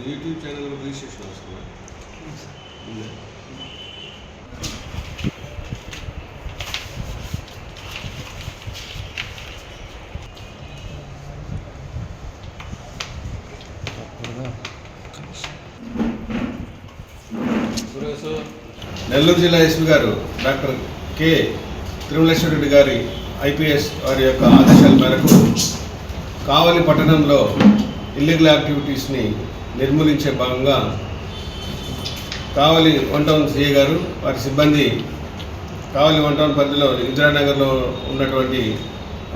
YouTube channel registration వస్తుందా ఉందా? నెల్లూరు జిల్లా ఎస్పీ గారు డాక్టర్ కె తిరుమలేశ్వర రెడ్డి గారి ఐపీఎస్ వారి యొక్క ఆదేశాల మేరకు కావలి పట్టణంలో ఇల్లీగల్ యాక్టివిటీస్ని నిర్మూలించే భాగంగా కావలి వన్ టౌన్ సిఏ గారు వారి సిబ్బంది కావలి వన్ టౌన్ పరిధిలో ఇందిరానగర్లో ఉన్నటువంటి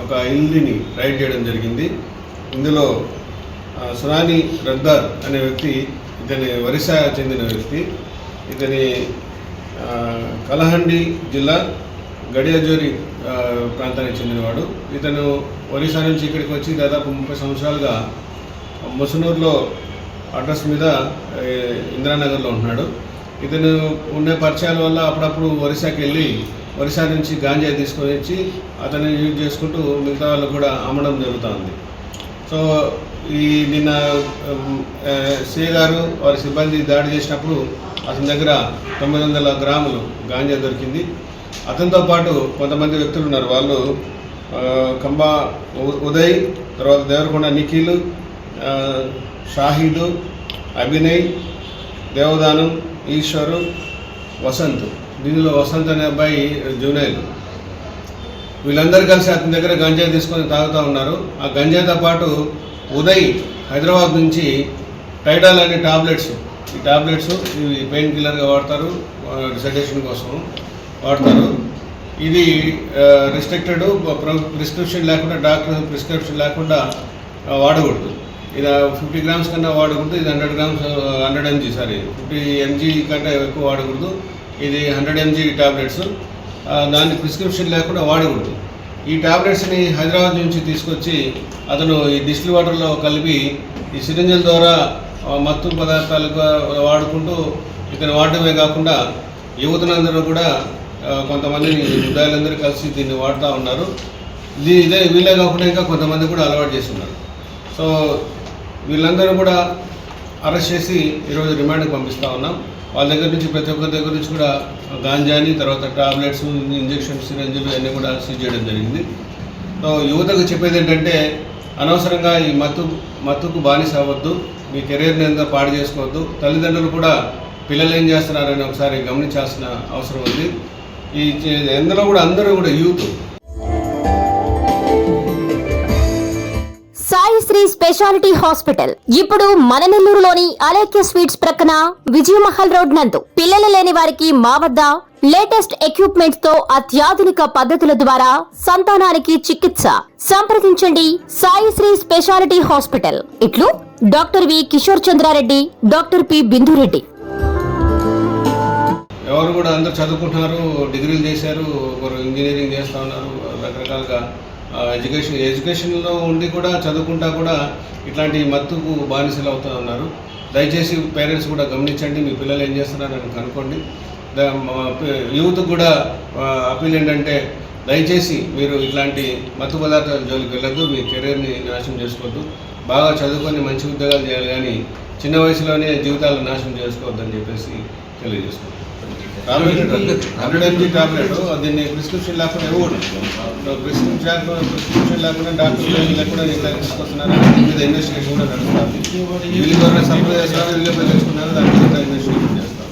ఒక ఇల్లుని రైడ్ చేయడం జరిగింది. ఇందులో సునాని రద్దార్ అనే వ్యక్తి ఇతని ఒరిస్సా చెందిన వ్యక్తి ఇతని కలహండి జిల్లా గడియాజోరి ప్రాంతానికి చెందినవాడు. ఇతను ఒరిస్సా నుంచి ఇక్కడికి వచ్చి దాదాపు ముప్పై సంవత్సరాలుగా ముసనూరులో అడ్రస్ మీద ఇందిరానగర్లో ఉంటున్నాడు. ఇతను ఉండే పరిచయాల వల్ల అప్పుడప్పుడు ఒరిస్సాకి వెళ్ళి ఒరిస్సా నుంచి గాంజా తీసుకొని వచ్చి అతన్ని యూజ్ చేసుకుంటూ మిగతా వాళ్ళు కూడా అమ్మడం జరుగుతుంది. సో ఈ నిన్న సే గారు వారి సిబ్బంది దాడి చేసినప్పుడు అతని దగ్గర తొమ్మిది వందల గ్రాములు గాంజా దొరికింది. అతనితో పాటు కొంతమంది వ్యక్తులు ఉన్నారు. వాళ్ళు కంబ కంబా ఉ- ఉదయ్ తర్వాత దేవరకొండ నిఖిల్ ఆ, షాహీదు అభినయ్ దేవదానం ఈశ్వరు వసంత్. దీనిలో వసంత్ అనే అబ్బాయి జూనైల్ వీళ్ళందరూ కలిసి అతని దగ్గర గంజాయి తీసుకొని తాగుతూ ఉన్నారు. ఆ గంజాయితో పాటు ఉదయ్ హైదరాబాద్ నుంచి టైటాల్ అనే టాబ్లెట్స్ ఈ టాబ్లెట్స్ ఇవి పెయిన్ కిల్లర్గా వాడతారు. సెడేషన్ కోసం వాడతారు. ఇది రిస్ట్రిక్టెడ్ ప్రిస్క్రిప్షన్ లేకుండా డాక్టర్ ప్రిస్క్రిప్షన్ లేకుండా వాడకూడదు. ఇది ఫిఫ్టీ గ్రామ్స్ కన్నా వాడకూడదు ఇది hundred grams hundred MG sorry. Fifty MG కంటే ఎక్కువ వాడకూడదు. ఇది హండ్రెడ్ ఎంజీ టాబ్లెట్స్. దాన్ని ప్రిస్క్రిప్షన్ లేకుండా వాడకూడదు. ఈ టాబ్లెట్స్ని హైదరాబాద్ నుంచి తీసుకొచ్చి అతను ఈ డిస్టిల్ వాటర్లో కలిపి ఈ సిరింజల ద్వారా మత్తు పదార్థాలుగా వాడుకుంటూ ఇతను వాడటమే కాకుండా యువతనందరూ కూడా కొంతమంది ముద్దాయిలందరూ కలిసి దీన్ని వాడుతూ ఉన్నారు. ఇది ఇదే వీళ్ళే కాకుండా ఇంకా కొంతమంది కూడా అలవాటు చేస్తున్నారు. సో వీళ్ళందరూ కూడా అరెస్ట్ చేసి ఈరోజు రిమాండ్కి పంపిస్తూ ఉన్నాం. వాళ్ళ దగ్గర నుంచి ప్రతి ఒక్కరి దగ్గర నుంచి కూడా గాంజాని తర్వాత టాబ్లెట్స్ ఇంజెక్షన్ సిరంజులు అన్నీ కూడా సీజ్ చేయడం జరిగింది. సో యువతకు చెప్పేది ఏంటంటే అనవసరంగా ఈ మత్తు మత్తుకు బానిస అవ్వద్దు మీ కెరీర్ని ఎంత పాడు చేసుకోవద్దు. తల్లిదండ్రులు కూడా పిల్లలు ఏం చేస్తున్నారని ఒకసారి గమనించాల్సిన అవసరం ఉంది. ఈ ఎందులో కూడా అందరూ కూడా యూత్. Saisri speciality hospital. ఇప్పుడు మన నెల్లూరులోని అలేఖ్య స్వీట్స్ ప్రక్కన విజయమహల్ రోడ్ నందు. పిల్లలు లేని వారికి మా వద్ద లేటెస్ట్ ఎక్విప్మెంట్స్తో అత్యాధునిక పద్ధతుల ద్వారా సంతానానికి చికిత్స. సంప్రదించండి సాయిశ్రీ స్పెషాలిటీ హాస్పిటల్. ఇట్లు doctor V Kishore Chandrareddy doctor P Bindureddy. ఎవరు కూడా అందరు చదువుకుంటున్నారు డిగ్రీలు చేశారు ఒకరు ఇంజనీరింగ్ చేస్తూ ఉన్నారు రకరకాలుగా ఎడ్యుకేషన్ ఎడ్యుకేషన్లో ఉండి కూడా చదువుకుంటా కూడా ఇట్లాంటి మత్తుకు బానిసలు అవుతూ ఉన్నారు. దయచేసి పేరెంట్స్ కూడా గమనించండి మీ పిల్లలు ఏం చేస్తున్నారని కనుక్కోండి. మా యూత్ కూడా అపీల్ ఏంటంటే దయచేసి మీరు ఇట్లాంటి మత్తు పదార్థాల జోలికి వెళ్ళద్దు మీ కెరీర్ని నాశనం చేసుకోవద్దు. బాగా చదువుకొని మంచి ఉద్యోగాలు చేయాలి కానీ చిన్న వయసులోనే జీవితాలను నాశనం చేసుకోవద్దని చెప్పేసి తెలియజేసుకుంటాం టాబ్లెట్ హండ్రెడ్ ఎంజీ టాబ్లెట్. దీన్ని ప్రిస్క్రిప్షన్ లేకుండా ఇవ్వకూడదు. ప్రిస్క్రిప్షన్ ప్రిస్క్రిప్షన్ లేకుండా డాక్టర్ లేకుండా ఇట్లా తీసుకొస్తున్నారు. దీని మీద ఇన్వెస్టిగేషన్ కూడా నడుస్తుంది. వీళ్ళు ఎవరైనా సప్లై చేస్తున్నారు వీళ్ళు ఎప్పుడు తెచ్చుకున్నారు దాని మీద ఇన్వెస్టిగేషన్ చేస్తాం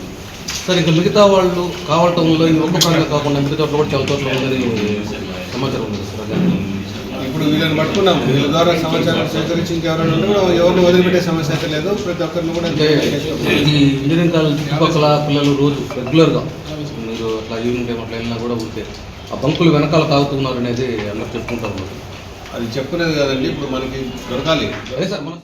సార్ ఇంకా మిగతా వాళ్ళు కావటంలో ఈ ఒక్క కాకుండా మిగతా కూడా చాలా చోట్ల ఉందని సమాచారం ఉంది సార్. అదే. ఇప్పుడు వీళ్ళని పట్టుకున్నాం వీళ్ళ ద్వారా సమాచారం సేకరించి ఇంకెవరైనా ఉంటే కూడా ఎవరిని వదిలిపెట్టే సమస్య అయితే లేదు. ప్రతి ఒక్కరిని కూడా ఇంజనీరింగ్ కాలేజ్ చుట్టుపక్కల పిల్లలు రోజు రెగ్యులర్గా మీరు అట్లా ఈవినింగ్ టైం అట్లా వెళ్ళినా కూడా ఉంటే ఆ బంకులు వెనకాల తాగుతున్నారు అనేది అందరూ చెప్పుకుంటారు. అది చెప్పుకునేది కదండి. ఇప్పుడు మనకి దొరకాలి. అదే సార్ మన